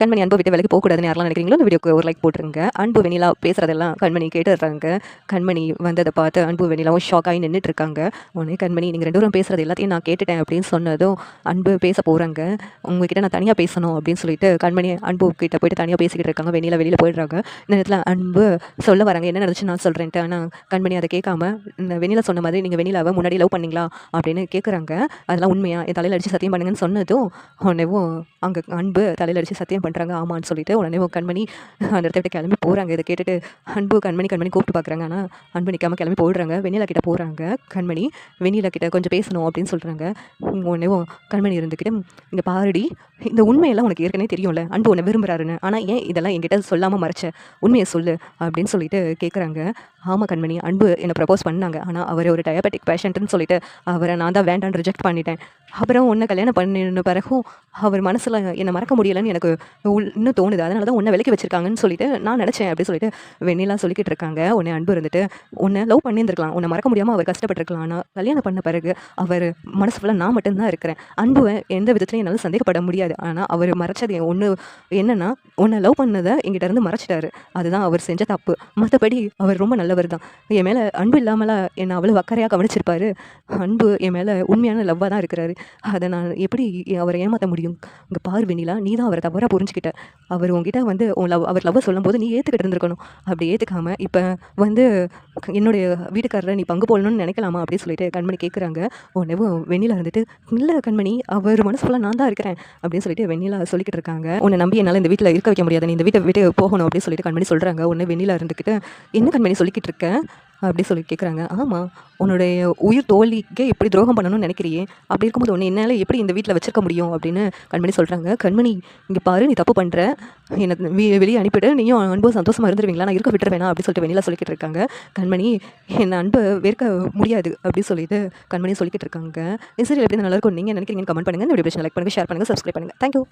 கண்மணி அன்பு விட்டு விலைக்கு போகக்கூடாதுன்னு யாரெல்லாம் நினைக்கிறீங்களோ இந்த வீடியோக்கு ஒரு லைக் போட்டுருங்க. அன்பு வெண்ணிலா பேசுகிறதெல்லாம் கண்மணி கேட்டுடுறாங்க. கண்மணி வந்ததை பார்த்து அன்பு வெண்ணிலாவும் ஷாக் ஆகி நின்றுட்டு இருக்காங்க உடனே கண்மணி நீங்கள் ரெண்டு பேரும் பேசுகிறது எல்லாத்தையும் நான் கேட்டுட்டேன் அப்படின்னு சொன்னதும் அன்பு பேச போகிறாங்க உங்ககிட்ட நான் தனியாக பேசணும் அப்படின்னு சொல்லிட்டு கண்மணி அன்பு கிட்ட போயிட்டு தனியாக பேசிக்கிட்டு இருக்காங்க. வெண்ணிலா வெளியில் போயிடுறாங்க. இந்த நேரத்தில் அன்பு சொல்ல வராங்க. என்ன நடந்துச்சு? நான் சொல்கிறேன்ட்டு ஆனால் கண்மணி அதை கேட்காம இந்த வெண்ணிலா சொன்ன மாதிரி நீங்கள் வெண்ணிலாவை முன்னாடி லவ் பண்ணிங்களா? அப்படின்னு கேட்குறாங்க அதெல்லாம் உண்மையாக என் தலையில் அடித்து சத்தியம் பண்ணுங்கன்னு சொன்னதும் உடனேவும் அங்கே அன்பு தலையில் அடித்து சத்தியம் பண்ணுறாங்க ஆமான்னு சொல்லிட்டு உடனே கண்மணி அந்த இடத்த விட்டு கிளம்பி போகிறாங்க இதை கேட்டுட்டு அன்பு கண்மணி கண்மணி கூப்பிட்டு பார்க்குறாங்க. ஆனால் அன்பு நிற்காம கிளம்பி போயிடுறாங்க. வெண்ணிலா கிட்ட போகிறாங்க கண்மணி வெண்ணிலா கிட்ட கொஞ்சம் பேசணும் அப்படின்னு சொல்கிறாங்க உடனே கண்மணி இருந்துக்கிட்டு இங்கே பாருடி இந்த உண்மையெல்லாம் உனக்கு ஏற்கனவே தெரியும்ல. அன்பு உன்னை விரும்புகிறாருன்னு ஆனால் ஏன் இதெல்லாம் என்கிட்ட சொல்லாமல் மறைச்ச? உண்மையை சொல்லு அப்படின்னு சொல்லிட்டு கேட்குறாங்க ஆமாம் கண்மணி அன்பு என்னை ப்ரப்போஸ் பண்ணாங்க. ஆனால் அவர் ஒரு டயபெட்டிக் பேஷண்ட்டுன்னு சொல்லிட்டு அவரை நான் தான் வேண்டான்னு ரிஜெக்ட் பண்ணிட்டேன். அப்புறம் ஒன்றை கல்யாணம் பண்ணின பிறகும் அவர் மனசில் என்னை மறக்க முடியலன்னு எனக்கு இன்னும் தோணுது. அதனால தான் உன்னை விலைக்கு வச்சிருக்காங்கன்னு சொல்லிட்டு நான் நினச்சேன் அப்படி சொல்லிட்டு வெண்ணிலா சொல்லிக்கிட்டு இருக்காங்க. உன்னை அன்பு இருந்துட்டு உன்னை லவ் பண்ணியிருந்திருக்கலாம். உன்னை மறக்க முடியாமல் அவர் கஷ்டப்பட்டிருக்கலாம். ஆனால் கல்யாணம் பண்ண பிறகு அவர் மனசு ஃபுல்லாக நான் மட்டும்தான் இருக்கிறேன். அன்புவை எந்த விதத்துலையும் என்னால் சந்தேகப்பட முடியாது. ஆனால் அவர் மறைச்சது ஒன்று என்னென்னா உன்னை லவ் பண்ணதை எங்கிட்ட இருந்து மறைச்சிட்டாரு. அதுதான் அவர் செஞ்ச தப்பு. மற்றபடி அவர் ரொம்ப நல்லவர் தான். என் மேலே அன்பு இல்லாமல் என்னை அவ்வளோ அக்கறையாக கவனிச்சிருப்பாரு. அன்பு என் மேலே உண்மையான லவ்வாக தான் இருக்கிறாரு. அதை நான் எப்படி அவரை ஏமாற்ற முடியும்? இங்கே பார் வெண்ணிலா நீ தான் அவரை தவறாக புரிஞ்சுக்கிட்ட. அவர் உங்ககிட்ட வந்து உன் லவ் அவர் லவ்வை சொல்லும்போது நீ ஏற்றுக்கிட்டு இருந்திருக்கணும். அப்படி ஏற்றுக்காம இப்போ வந்து என்னுடைய வீட்டுக்காரரை நீ பங்கு போடணும்னு நினைக்கலாமா? அப்படின்னு சொல்லிட்டு கண்மணி கேட்குறாங்க உடனே வெண்ணிலா இருந்துட்டு இல்லை கண்மணி அவர் மனசுக்குள்ள நான் தான் இருக்கிறேன். அப்படின்னு சொல்லிட்டு வெண்ணிலா சொல்லிக்கிட்டு இருக்காங்க. உன்னை நம்பி என்னால் இந்த வீட்டில் இருக்க வைக்க முடியாது. நீ இந்த வீட்டை விட்டு போகணும் அப்படின்னு சொல்லிட்டு கண்மணி சொல்கிறாங்க உடனே வெண்ணிலா இருந்துக்கிட்டு என்ன கண்மணி சொல்லிக்கிட்டு இருக்கேன் அப்படி சொல்லி கேட்குறாங்க ஆமாம் உன்னுடைய உயிர் தோழிக்கே எப்படி துரோகம் பண்ணணும்னு நினைக்கிறியே? அப்படி இருக்கும்போது உன்னை என்னால் எப்படி இந்த வீட்டில் வச்சிருக்க முடியும் அப்படின்னு கண்மணி சொல்கிறாங்க கண்மணி இங்கே பாரு நீ தப்பு பண்ணுற என்னை வீ வெளியே அனுப்பிவிட்டு நீயும் அன்பு சந்தோஷமாக இருந்துருவீங்களா? நான் இருக்க விட்டுற வேணாம் அப்படின்னு சொல்லிட்டு வெளியில் சொல்லிக்கிட்டு இருக்காங்க. கண்மணி என் அன்பை வேர்க்க முடியாது அப்படின்னு சொல்லிட்டு கண்மணி சொல்லிக்கிட்டு இருக்காங்க. சரி எப்படி நல்லா இருக்கும் நீங்கள் நினைக்கிறீங்கன்னு கமெண்ட் பண்ணுங்கள் இந்த வீடியோ லைக் பண்ணுங்கள் ஷேர் பண்ணுங்கள் சப்ஸ்கிரைப் பண்ணுங்கள் தேங்க்யூ